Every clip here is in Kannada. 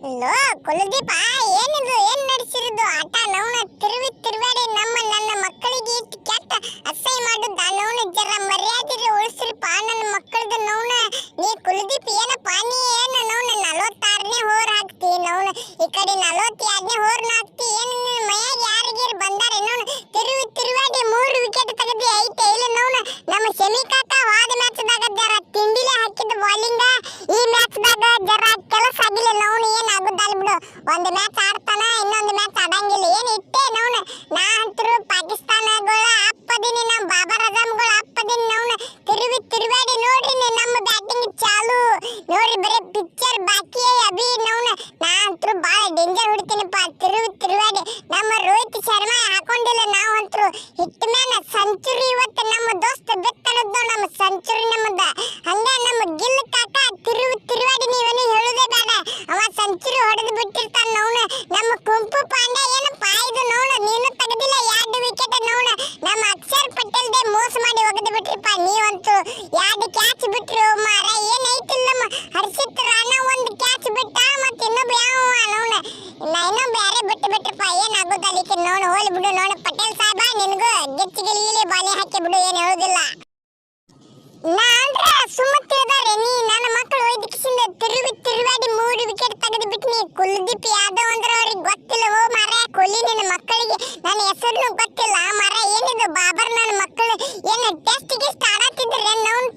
ಲೋ ಕುಲದೀಪ ಏನಿದು ಏನ್ ನಡೆಸಿರುದು ಆಟ ನವನ ತಿರುವಿ ತಿರುವಾಡಿ ನಮ್ಮ ನನ್ನ ಮಕ್ಕಳಿಗೆ ಇಟ್ಟು ಕೆಟ್ಟ ಅಸಹ್ಯ ಮಾಡುದ ನವನ ಜರ ಡೇಂಜರ್ ಹುಡುಕಿನಪ್ಪ ತಿರುವಿ ತಿರುವಾಡಿ. ನಮ್ಮ ರೋಹಿತ್ ಶರ್ಮಾ ಹಾಕೊಂಡಿಲ್ಲ ನಾವು ಅಂತರು ಹಿಟ್ ಮ್ಯಾನ್ ಸೆಂಚುರಿ ಇವತ್ತು. ನಾ ಅಂದ್ರೆ ಸುಮ್ಮನೆ ತಿಳಿದಾರೆ ನೀ ನನ್ನ ಮಕ್ಕಳು ವೈದ್ಯಕಿಸಿಂದ ತಿರುವಿ ತಿರುವಾಡಿ ಮೂರು ವಿಕೆಟ್ ತೆಗೆದು ಬಿಟ್ಟು ನೀ ಕುಲ್ದೀಪ್ ಯಾದವ್ ಅಂದ್ರೆ ಅವ್ರಿಗೆ ಗೊತ್ತಿಲ್ಲ, ಓ ಮರ ಕೊಹ್ಲಿ ನಿನ್ನ ಮಕ್ಕಳಿಗೆ ನನ್ನ ಹೆಸರು ಗೊತ್ತಿಲ್ಲ. ಮರ ಏನಿದು ಬಾಬರ್ ನನ್ನ ಮಕ್ಕಳು? ಏನು ಟೆಸ್ಟ್ ಗಿಸ್ಟ್ ಆಡತ್ತಿದ್ರೆ ನೋನ್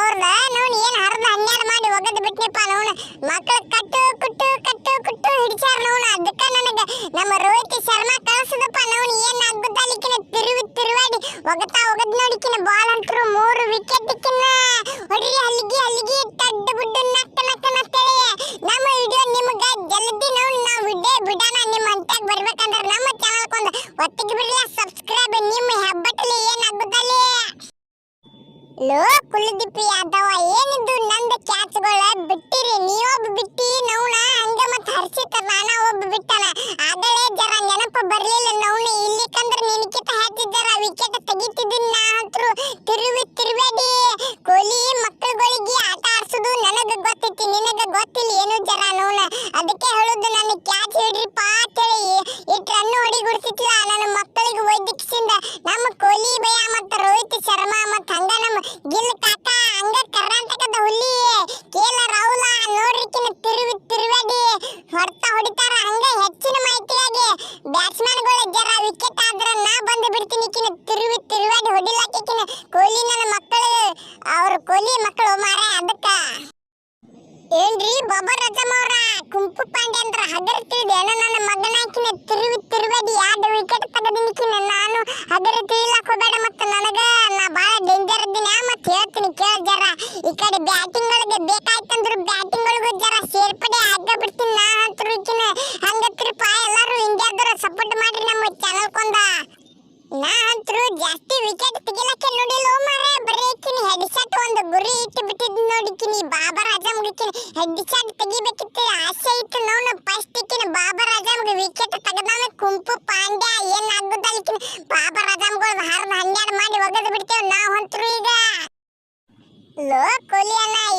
ಅವ್ರದ ನೋನ್ ಏನು ಹರಿದು ಹನ್ನೆರಡು ಮಾಡಿ ಒಗದು ಬಿಟ್ನಿಪ್ಪ ನೋನ್ ಮಕ್ಕಳು ಕಟ್ಟು, ಕುಟ್ಟು ಕಟ್ಟು, ಕುಟ್ಟು ಹಿಡಿಸ್ಯಾರ ನೋನ್ ಅದಕ್ಕೆ ನನಗೆ ನಮ್ಮ ರೋಹಿತ್ ಶರ್ಮಾ ಕಳಿಸದಪ್ಪ. ನೋನ್ ಏನು ಅದ್ಭುತಲಿಕ್ಕಿನ ತಿರುವಿ ತಿರುವಾಡಿ ಒಗತಾ ಒಗದ್ ನೋಡಿಕಿನ ಬಾಲ್ ಅಂತರು ಮೂರು ವಿಕೆಟ್ ಲೋ ಕುಲದೀಪ್ ಯಾದವ ಏನಿದು ನಂದು ಕ್ಯಾಚ್ಗಳ ಬಿಟ್ಟಿರಿ? ನೀವೊಬ್ಬ ಬಿಟ್ಟಿ ನೌನ ಹಂಗ ಮತ್ತ ಹರ್ಷಿತ ನಾನ ಒಬ್ಬ ಬಿಟ್ಟನ. ಆಗಲೇ ಜರ ನೆನಪು ಬರ್ಲಿಲ್ಲ ನೌನ ಇಲ್ಲಿಕಂದ್ರ ನಿನಕಿತ ಹಾಕಿದ್ದರ ವಿಕೆಟ್ ತೆಗಿತಿದ್ದೀನಿ ನಾ ಹತ್ರು ತಿರುವಿ ತಿರುವೇಡಿ ಕೊಹ್ಲಿ ಮಕ್ಕಳುಗಳಿಗೆ ಆಟ ಆಡ್ಸೋದು ನನಗ ಗೊತ್ತೈತಿ, ನಿನಗ ಗೊತ್ತಿಲ್ಲ ಏನು ಜರ ನೌನ ಅದಕ್ಕೆ ಹೇಳುದು, ನನ್ನ ಕ್ಯಾಚ್ ಹಿಡ್ರಿಪ್ಪ ಅಂತೇಳಿ. ಇಟ್ಟು ರನ್ನು ಹೊಡಿಗುಡ್ತಿತ್ತಿಲ್ಲ ನನ್ನ ಮಗನಾಕಿನ ತಿರುವಿ ತಿರುವಾಡಿ ವಿಕೆಟ್ ತೆಗೆದಿನಿಕಿನ ನಾನು ಅದರ ತಿಳಿಲಾಕ ಹೋಗಬೇಡ ಮತ್ತೆ ನನಗೆ ನಾ ಭಾಳ ಡೇಂಜರ್ ಇದ್ದೀನಿ. ಮತ್ತೆ ಹೇಳ್ತೀನಿ ಕೇಳ ಜರ. ಈ ಕಡೆ ಬ್ಯಾಟಿಂಗ್ ಒಳಗೆ ಬೇಕಾಯ್ತಂದ್ರ ಬ್ಯಾಟಿಂಗ್ ಒಳಗೂ ಜರ ಸೇರ್ಪಡೆ ಆಗ ಬಿಡ್ತೀನಿ ನಾ ಅಂತೂ ಈಕಿನ ಹಂಗತ್ರಿಪ್ಪ ಎಲ್ಲರೂ ಇಂಡಿಯಾದವರು ಸಪೋರ್ಟ್ ಮಾಡ್ರಿ ನಮ್ಮ ಚಾನಲ್ಕೊಂದ ನಾ ಅಂತರು ಜಾಸ್ತಿ ವಿಕೆಟ್ ತೆಗಿಲಕ್ಕೆ ನೋಡಿಲ್ಲ ಮಾರೇ ಬರೀ ಈಕಿನ ಹೆಡ್ ಶಾಟ್ ಒಂದು ಗುರಿ ಇಟ್ಟು ಬಿಟ್ಟಿದ್ ನೋಡಿಕಿನಿ ಬಾಬರ್ ಆಜಮ್ ಗಿಕಿನ ಹೆಡ್ ಶಾಟ್ ತೆಗಿಬೇಕಿತ್ತು. ಆಸೆ ಇತ್ತು ನೋಡು ಫಸ್ಟ್ ತೆಗೆದಾನ ಕುಂಪು ಪಾಂಡ್ಯ ಏನ್ ಆಗುದಲ್ಲಿಕಿನ ಪಾಪ ರಜಾಮ್ಗಳು ಹರ್ದ ಹನ್ನೆರಡು ಮಾಡಿ ಒಗದು ಬಿಡ್ತೇವೆ ನಾವು ಹೊಂತರು ಈಗ. ಲೋ ಕೊಹ್ಲಿ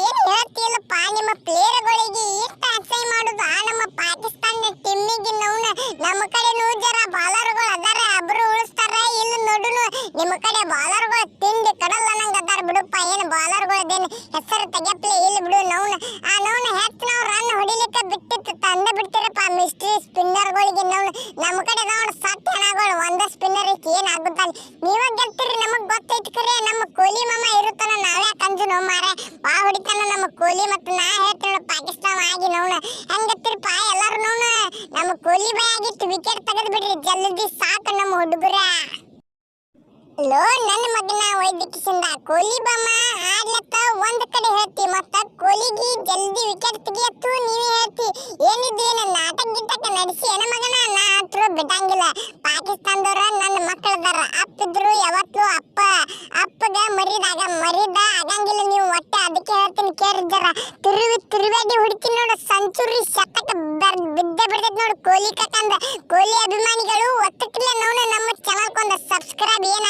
ಏನ್ ಹೇಳ್ತಿಲ್ಲಪ್ಪ ನಿಮ್ಮ ಪ್ಲೇಯರ್ಗಳಿಗೆ ಇಷ್ಟ ಅಸಹ್ಯ ಮಾಡುದು? ಆ ನಮ್ಮ ಪಾಕಿಸ್ತಾನ ಟೀಮಿಗೆ ನೋವ್ನ ನಮ್ಮ ಕಡೆ ನೂ ಜರ ಬಾಲರ್ಗಳು ಅದಾರ, ಅಬ್ರು ಉಳಿಸ್ತಾರ. ಇಲ್ಲ ನೋಡುನು ನಿಮ್ಮ ಕಡೆ ಬಾಲರ್ಗಳು ತಿಂಡಿ ಕಡಲ್ಲ ನಂಗೆ ಅದಾರ ಬಿಡುಪ್ಪ, ಏನು ಬಾಲರ್ಗಳದೇನು ಹೆಸರು ತೆಗೆಪ್ಲೆ? ಇಲ್ಲ ಬಿಡು ನೋವ್ನ. ಆ ನೋವ್ನ ಹೆಚ್ಚು ನಾವು ರನ್ ಹೊಡಿಲಿಕ್ಕೆ ಬಿಟ್ಟಿತ್ತು, ತಂದೆ ಬಿಡ್ತೀರಪ್ಪ ಮಿಸ್ಟ್ರಿ ಹೊಡಿತಾನ ನಮ್ಮ ಕೊಹ್ಲಿ ಮತ್ತು ನಾ ಹೇಳ್ತೀನಿ ಪಾಕಿಸ್ತಾನ ಆಗಿ ನೋಣ ಹೆಂಗತ್ತಿರಪ್ಪ ಎಲ್ಲರೂ ನೋಣ ನಮ್ಮ ಕೊಹ್ಲಿ ಬಾಯ್ ಆಗಿತ್ತು ವಿಕೆಟ್ ತೆಗೆದು ಬಿಡ್ರಿ, ಜಲ್ದಿ ಸಾಕು ನಮ್ಮ ಹುಡುಗರ. ಲೋ, ನನ್ನ ಮಗನ ವೈದ್ಯಕಿಸಿಂದ ಕೊಹ್ಲಿ ಬಮ್ಮ ಆಡ್ಲತ್ತ, ಒಂದ್ ಕಡೆ ಹೇಳ್ತಿ, ಮತ್ತ ಕೊಹ್ಲಿಗೆ ಜಲ್ದಿ ವಿಕೆಟ್ ತೆಗಿಯತ್ತು, ನೀವೇ ಹೇಳ್ತಿ. ಏನಿದ್ದೇನ ನಾಟಕ ಗಿಟಕ ನಡೆಸಿ, ಏನ ಮಗನ? ನಾ ಹತ್ರ ಬಿಡಂಗಿಲ್ಲ. ಪಾಕಿಸ್ತಾನದವ್ರ ನನ್ನ ಮಕ್ಕಳದಾರ. ಅಪ್ಪಿದ್ರು ಯಾವತ್ತು ಅಪ್ಪ, ಅಪ್ಪಗ ಮರಿದಾಗ ಮರಿದ ಆಗಂಗಿಲ್ಲ ನೀವು ಒಟ್ಟೆ ಅದಕ್ಕೆ ಹೇಳ್ತೀನಿ ಕೇಳಿದ್ದಾರ ತಿರುವಿ ತಿರುವೇಡಿ ಹುಡುಕಿ ನೋಡು ಸೆಂಚುರಿ ಶತಕ ಬಿದ್ದೆ ಬಿಡ್ತೈತಿ ನೋಡು ಕೊಹ್ಲಿ ಕಟ್ಟಂದ ಕೊಹ್ಲಿ ಅಭಿಮಾನಿಗಳು ಒತ್ತಕ್ಕಿಲ್ಲ ನೋಡು, ನಮ್ಮ ಚಾನಲ್ಗೊಂದು ಸಬ್ಸ್ಕ್ರೈಬ್ ಏನಾಗುತ್ತಲಿಕ್ಕಿನ